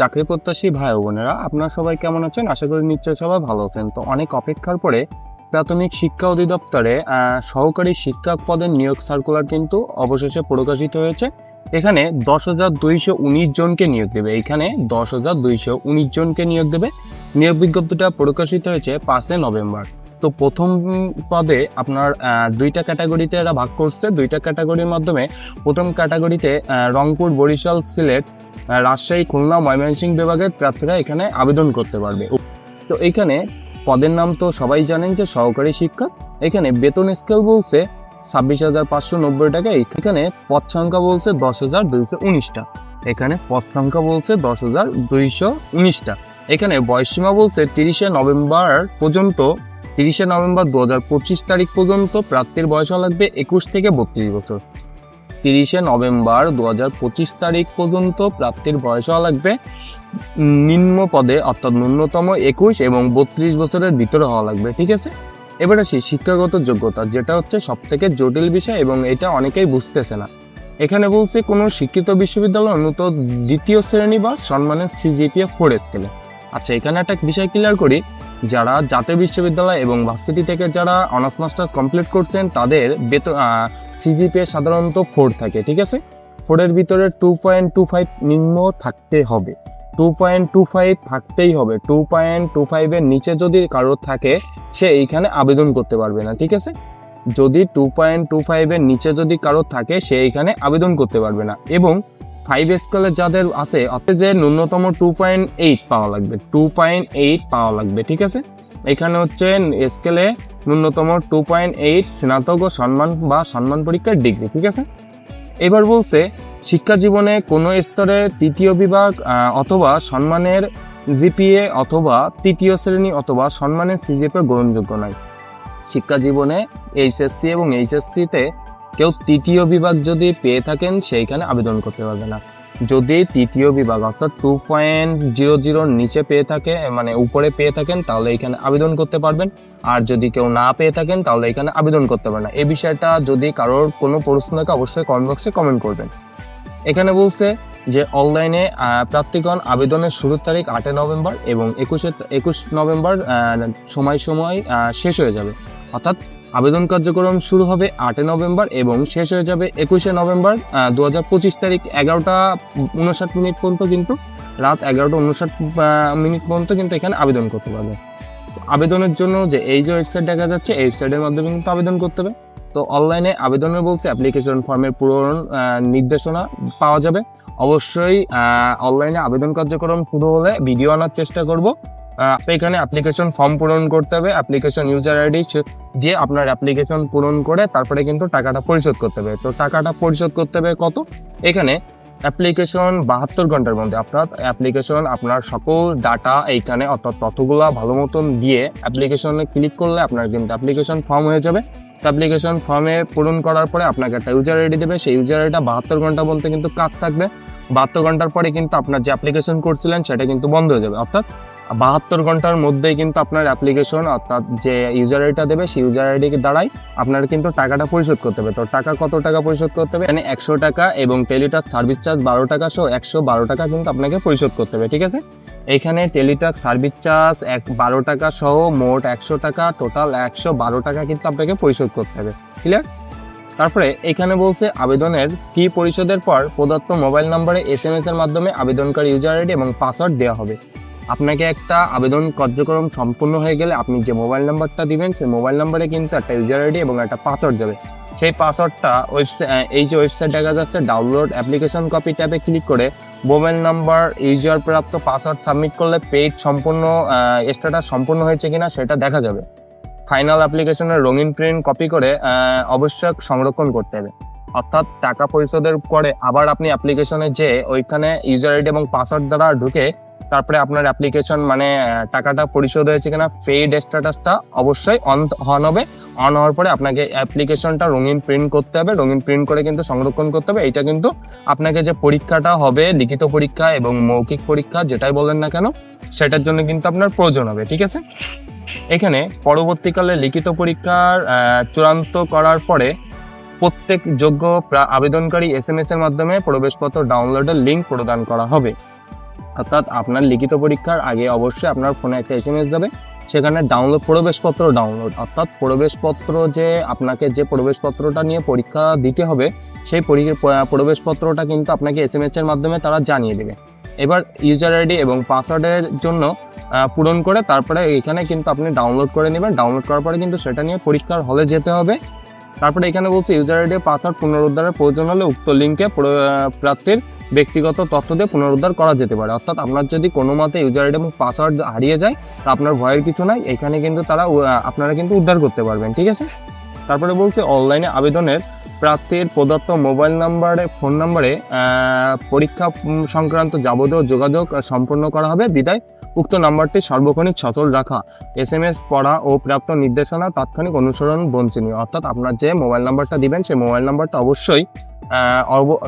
চাকরি প্রত্যাশী ভাই বোনেরা, আপনারা সবাই কেমন আছেন? আশা করি নিশ্চয়ই সবাই ভালো আছেন। তো অনেক অপেক্ষার পরে প্রাথমিক শিক্ষা অধিদপ্তরে সহকারী শিক্ষক পদের নিয়োগ সার্কুলার কিন্তু অবশেষে প্রকাশিত হয়েছে। এখানে দশ হাজার দুইশো উনিশ জনকে নিয়োগ দেবে। এখানে দশ হাজার দুইশো উনিশ জনকে নিয়োগ দেবে। নিয়োগ বিজ্ঞপ্তিটা প্রকাশিত হয়েছে পাঁচই নভেম্বর। তো প্রথম পদে আপনার দুইটা ক্যাটাগরিতে এরা ভাগ করছে। দুইটা ক্যাটাগরির মাধ্যমে প্রথম ক্যাটাগরিতে রংপুর বরিশাল সিলেট রাজশাহী, খুলনা, ময়মনসিংহ বিভাগের প্রার্থীরা এখানে আবেদন করতে পারবে। তো এখানে পদের নাম তো সবাই জানেন যে সহকারী শিক্ষক। এখানে বেতন স্কেল বলছে ছাব্বিশ হাজার পাঁচশো নব্বই টাকা। এখানে পদ সংখ্যা বলছে দশ হাজার দুইশো উনিশটা এখানে পদ সংখ্যা বলছে দশ হাজার দুইশো উনিশটা এখানে বয়সসীমা বলছে তিরিশে নভেম্বর পর্যন্ত, তিরিশে নভেম্বর দু হাজার পঁচিশ তারিখ পর্যন্ত প্রার্থীর বয়স লাগবে একুশ থেকে বত্রিশ বছর। তিরিশে নভেম্বর দু হাজার পঁচিশ তারিখ পর্যন্ত প্রাপ্তির বয়স হওয়া লাগবে। নিম্ন পদে অর্থাৎ ন্যূনতম একুশ এবং বত্রিশ বছরের ভিতরে হওয়া লাগবে, ঠিক আছে? এবার আসি শিক্ষাগত যোগ্যতা, যেটা হচ্ছে সব থেকে জটিল বিষয় এবং এটা অনেকেই বুঝতেছে না। এখানে বলছে কোনো শিক্ষিত বিশ্ববিদ্যালয় অন্তত দ্বিতীয় শ্রেণি বা সম্মানের সিজিপিএ ফোর স্কেলে আচ্ছা এখানে একটা বিষয় ক্লিয়ার করি। যারা জাতীয় বিশ্ববিদ্যালয় এবং ভার্সিটি থেকে যারা অনার্স মাস্টার্স কমপ্লিট করছেন, তাদের বেতন সিজিপিএ সাধারণত ফোর থাকে, ঠিক আছে? ফোরের ভিতরে টু পয়েন্ট টু ফাইভ নিম্ন থাকতে হবে। টু পয়েন্ট টু ফাইভ থাকতেই হবে। টু পয়েন্ট টু ফাইভের নিচে যদি কারোর থাকে, সে এইখানে আবেদন করতে পারবে না, ঠিক আছে? যদি টু পয়েন্ট টু ফাইভের নিচে যদি কারোর থাকে, সে এইখানে আবেদন করতে পারবে না। এবং ফাইভ স্কেলে যাদের আছে অর্থাৎ যে ন্যূনতম টু পয়েন্ট এইট পাওয়া লাগবে টু পয়েন্ট এইট পাওয়া লাগবে, ঠিক আছে? এখানে হচ্ছে স্কেলে ন্যূনতম টু পয়েন্ট এইট স্নাতক ও সম্মান বা সম্মান পরীক্ষার ডিগ্রি ঠিক আছে? এবার বলছে, শিক্ষা জীবনে কোনো স্তরে তৃতীয় বিভাগ অথবা সম্মানের জিপিএ অথবা তৃতীয় শ্রেণি অথবা সম্মানের সিজিপি গ্রহণযোগ্য নয়। শিক্ষা জীবনে এইচএসসি এবং এইচএসসিতে কেউ তৃতীয় বিভাগ যদি পেয়ে থাকেন, সেইখানে আবেদন করতে পারবে না। যদি তৃতীয় বিভাগ, অর্থাৎ টু পয়েন্ট জিরো জিরোর নিচে পেয়ে থাকে মানে উপরে পেয়ে থাকেন, তাহলে এখানে আবেদন করতে পারবেন। আর যদি কেউ না পেয়ে থাকেন, তাহলে এখানে আবেদন করতে পারেন না। এই বিষয়টা যদি কারোর কোনো প্রশ্ন থাকে, অবশ্যই কমেন্ট বক্সে কমেন্ট করবেন। এখানে বলছে যে অনলাইনে প্রার্থীগণ আবেদনের শুরুর তারিখ আটই নভেম্বর এবং একুশে, একুশ নভেম্বর সময় সময় শেষ হয়ে যাবে। অর্থাৎ আবেদন কার্যক্রম শুরু হবে আটই নভেম্বর এবং শেষ হয়ে যাবে একুশে নভেম্বর দু হাজার পঁচিশ তারিখ এগারোটা উনষাট মিনিট পর্যন্ত কিন্তু, রাত এগারোটা উনষাট মিনিট পর্যন্ত কিন্তু এখানে আবেদন করতে পারবে। আবেদনের জন্য যে এই যে ওয়েবসাইট দেখা যাচ্ছে, এই ওয়েবসাইটের মাধ্যমে কিন্তু আবেদন করতে হবে। তো অনলাইনে আবেদনের বলছে, অ্যাপ্লিকেশন ফর্মের পূরণ নির্দেশনা পাওয়া যাবে। অবশ্যই অনলাইনে আবেদন কার্যক্রম শুরু হলে ভিডিও আনার চেষ্টা করব। এখানে অ্যাপ্লিকেশন ফর্ম পূরণ করতে হবে অ্যাপ্লিকেশন ইউজার আইডি দিয়ে আপনার অ্যাপ্লিকেশন পূরণ করে তারপরে কিন্তু টাকাটা পরিশোধ করতে হবে। তো টাকাটা পরিশোধ করতে হবে কত? এখানে অ্যাপ্লিকেশন বাহাত্তর ঘণ্টার মধ্যে আপনার অ্যাপ্লিকেশন আপনার সকল ডাটা এইখানে অর্থাৎ তথ্যগুলো ভালো মতন দিয়ে অ্যাপ্লিকেশনে ক্লিক করলে আপনার কিন্তু অ্যাপ্লিকেশন ফর্ম হয়ে যাবে। অ্যাপ্লিকেশন ফর্মে পূরণ করার পরে আপনাকে একটা ইউজার আইডি দেবে, সেই ইউজার আইডিটা বাহাত্তর ঘণ্টা বলতে কিন্তু কাজ থাকবে। বাহাত্তর ঘণ্টার পরে কিন্তু আপনার যে অ্যাপ্লিকেশন করছিলেন, সেটা কিন্তু বন্ধ হয়ে যাবে। অর্থাৎ বাহাত্তর ঘণ্টার মধ্যেই কিন্তু আপনার অ্যাপ্লিকেশন অর্থাৎ যে ইউজার আইডিটা দেবে, সেই ইউজার আইডিকে দ্বারাই আপনার কিন্তু টাকাটা পরিশোধ করতে হবে। তো টাকা কত টাকা পরিশোধ করতে হবে? এখানে একশো টাকা এবং টেলিটাক সার্ভিস চার্জ বারো টাকা সহ একশো বারো টাকা কিন্তু আপনাকে পরিশোধ করতে হবে, ঠিক আছে? এখানে টেলিটাক সার্ভিস চার্জ এক বারো টাকা সহ মোট একশো টাকা টোটাল একশো বারো টাকা কিন্তু আপনাকে পরিশোধ করতে হবে ক্লিয়ার তারপরে এখানে বলছে আবেদনের ফি পরিশোধের পর প্রদত্ত মোবাইল নম্বরে এস এম এস এর মাধ্যমে আবেদনকারী ইউজার আইডি এবং পাসওয়ার্ড দেওয়া হবে। আপনাকে একটা আবেদন কার্যক্রম সম্পূর্ণ হয়ে গেলে আপনি যে মোবাইল নাম্বারটা দিবেন, সেই মোবাইল নাম্বারে কিন্তু একটা ইউজার আইডি এবং একটা পাসওয়ার্ড যাবে সেই পাসওয়ার্ডটা ওয়েবসাইট এই যে ওয়েবসাইট দেখা যাচ্ছে ডাউনলোড অ্যাপ্লিকেশন কপি ট্যাবে ক্লিক করে মোবাইল নাম্বার ইউজার প্রাপ্ত পাসওয়ার্ড সাবমিট করলে পেইড সম্পূর্ণ স্ট্যাটাস সম্পূর্ণ হয়েছে কিনা সেটা দেখা যাবে। ফাইনাল অ্যাপ্লিকেশনের রঙিন প্রিন্ট কপি করে অবশ্যই সংরক্ষণ করতে হবে। অর্থাৎ টাকা পরিশোধের পরে আবার আপনি অ্যাপ্লিকেশনে যে ওইখানে ইউজার আইডি এবং পাসওয়ার্ড দ্বারা ঢুকে তারপরে আপনার অ্যাপ্লিকেশন মানে টাকাটা পরিশোধ হয়েছে কিনা পেইড স্ট্যাটাসটা অবশ্যই অন অন হবে। অন হওয়ার পরে আপনাকে অ্যাপ্লিকেশনটা রঙিন প্রিন্ট করতে হবে। রঙিন প্রিন্ট করে কিন্তু সংরক্ষণ করতে হবে। এটা কিন্তু আপনাকে যে পরীক্ষাটা হবে, লিখিত পরীক্ষা এবং মৌখিক পরীক্ষা, যেটাই বলেন না কেন, সেটার জন্য কিন্তু আপনার প্রয়োজন হবে, ঠিক আছে? এখানে পরবর্তীকালে লিখিত পরীক্ষার চূড়ান্ত করার পরে প্রত্যেক যোগ্য আবেদনকারী এস এম এস এর মাধ্যমে প্রবেশপত্র ডাউনলোডের লিঙ্ক প্রদান করা হবে। অর্থাৎ আপনার লিখিত পরীক্ষার আগে অবশ্যই আপনার ফোনে একটা এস এম এস দেবে। সেখানে ডাউনলোড প্রবেশপত্র ডাউনলোড অর্থাৎ প্রবেশপত্র যে আপনাকে যে প্রবেশপত্রটা নিয়ে পরীক্ষা দিতে হবে, সেই প্রবেশপত্রটা কিন্তু আপনাকে এস এম এস এর মাধ্যমে তারা জানিয়ে দেবে। এবার ইউজার আইডি এবং পাসওয়ার্ডের জন্য পূরণ করে তারপরে এখানে কিন্তু আপনি ডাউনলোড করে নেবেন। ডাউনলোড করার পরে কিন্তু সেটা নিয়ে পরীক্ষার হলে যেতে হবে। তারপরে এখানে বলছে ইউজার আইডি পাসওয়ার্ড পুনরুদ্ধারের প্রয়োজন হলে উক্ত লিঙ্কে প্রার্থীর ব্যক্তিগত তথ্য দিয়ে পুনরুদ্ধার করা যেতে পারে। অর্থাৎ আপনার যদি কোনো মতে ইউজার আইডি এবং পাসওয়ার্ড হারিয়ে যায়, তা আপনার ভয়ের কিছু নাই। এখানে কিন্তু তারা আপনারা কিন্তু উদ্ধার করতে পারবেন, ঠিক আছে? তারপরে বলছে, অনলাইনে আবেদনের প্রার্থীর প্রদত্ত মোবাইল নাম্বারে, ফোন নাম্বারে পরীক্ষা সংক্রান্ত যাবতীয় যোগাযোগ সম্পন্ন করা হবে। বিদায়। উক্ত নাম্বারটি সার্বক্ষণিক সচল রাখা। এস এম এস পড়া ও প্রাপ্ত নির্দেশনা তাৎক্ষণিক অনুসরণ বঞ্চনীয়। অর্থাৎ আপনার যে মোবাইল নাম্বারটা দিবেন, সেই মোবাইল নাম্বারটা অবশ্যই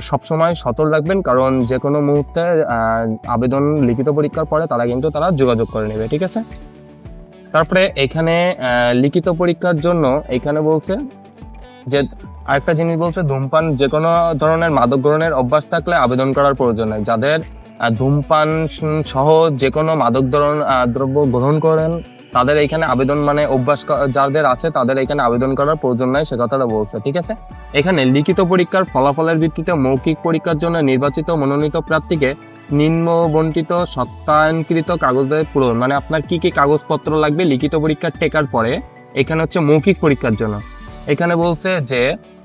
সবসময় সতর্ক রাখবেন, কারণ যে কোনো মুহূর্তে আবেদন, লিখিত পরীক্ষার পরে তারা কিন্তু তারা যোগাযোগ করে নেবে, ঠিক আছে? তারপরে এখানে লিখিত পরীক্ষার জন্য এখানে বলছে যে, আরেকটা জিনিস বলছে, ধূমপান যে কোনো ধরনের মাদক গ্রহণের অভ্যাস থাকলে আবেদন করার প্রয়োজন নেই। যাদের ধূমপান সহ যে কোনো মাদক ধরন দ্রব্য গ্রহণ করেন তাদের এখানে আবেদন মানে অভ্যাস যাদের আছে তাদের এখানে আবেদন করার প্রয়োজন নাই সে কথাটা বলছে ঠিক আছে? এখানে লিখিত পরীক্ষার ফলাফলের ভিত্তিতে মৌখিক পরীক্ষার জন্য নির্বাচিত মনোনীত প্রার্থীকে নিম্নবন্টিত সত্যায়নকৃত কাগজের পূরণ। মানে আপনার কি কি কাগজপত্র লাগবে লিখিত পরীক্ষার টেকার পরে? এখানে হচ্ছে মৌখিক পরীক্ষার জন্য। এখানে বলছে যে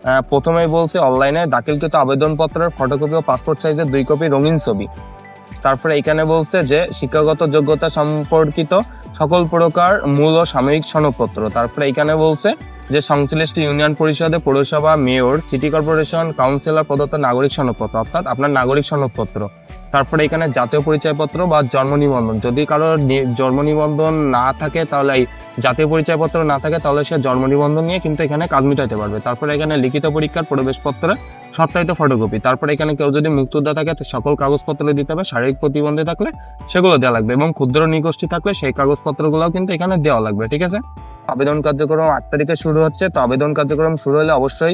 আহ, প্রথমেই বলছে অনলাইনে দাখিলকৃত আবেদনপত্রের ফটোকপি ও পাসপোর্ট সাইজের দুই কপি রঙিন ছবি। তারপরে এখানে বলছে যে শিক্ষাগত যোগ্যতা সম্পর্কিত সকল প্রকার মূল ও সাময়িক সনদপত্র। তারপরে এখানে বলছে যে সংশ্লিষ্ট ইউনিয়ন পরিষদে পৌরসভা, মেয়র, সিটি কর্পোরেশন, কাউন্সিলর, প্রদত্ত নাগরিক সনদপত্র, অর্থাৎ আপনার নাগরিক সনদপত্র। তারপরে এখানে জাতীয় পরিচয়পত্র বা জন্ম নিবন্ধন। যদি কারোর জন্ম নিবন্ধন না থাকে তাহলে জাতীয় পরিচয়পত্র না থাকে, তাহলে সে জন্ম নিবন্ধন নিয়ে কিন্তু এখানে কাজ মিটাইতে পারবে। তারপরে এখানে লিখিত পরীক্ষার প্রবেশপত্র সত্যায়িত ফটোকপি তারপরে এখানে কেউ যদি মুক্তদা থাকে সকল কাগজপত্র দিতে হবে, শারীরিক প্রতিবন্ধী থাকলে সেগুলো দেওয়া লাগবে এবং ক্ষুদ্র নিগোষ্ঠী থাকলে সেই কাগজপত্রগুলোও কিন্তু এখানে দেওয়া লাগবে, ঠিক আছে? আবেদন কার্যক্রম আট তারিখে শুরু হচ্ছে। তো আবেদন কার্যক্রম শুরু হলে অবশ্যই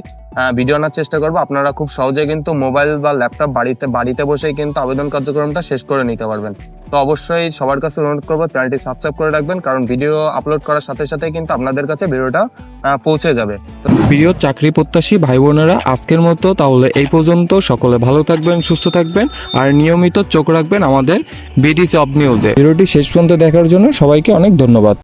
ভিডিও আনার চেষ্টা করব। আপনারা খুব সহজে কিন্তু মোবাইল বা ল্যাপটপ বাড়িতে বাড়িতে বসেই কিন্তু আবেদন কার্যক্রমটা শেষ করে নিতে পারবেন। তো অবশ্যই সবার কাছে অনুরোধ করব, চ্যানেলটি সাবস্ক্রাইব করে রাখবেন, কারণ ভিডিও আপলোড করার সাথে সাথে কিন্তু আপনাদের কাছে ভিডিওটা পৌঁছে যাবে। তো প্রিয় চাকরি প্রত্যাশী ভাই বোনেরা, আজকের মতো তাহলে এই পর্যন্ত। সকলে ভালো থাকবেন, সুস্থ থাকবেন, আর নিয়মিত চোখ রাখবেন আমাদের বিডি জব নিউজে ভিডিওটি শেষ পর্যন্ত দেখার জন্য সবাইকে অনেক ধন্যবাদ।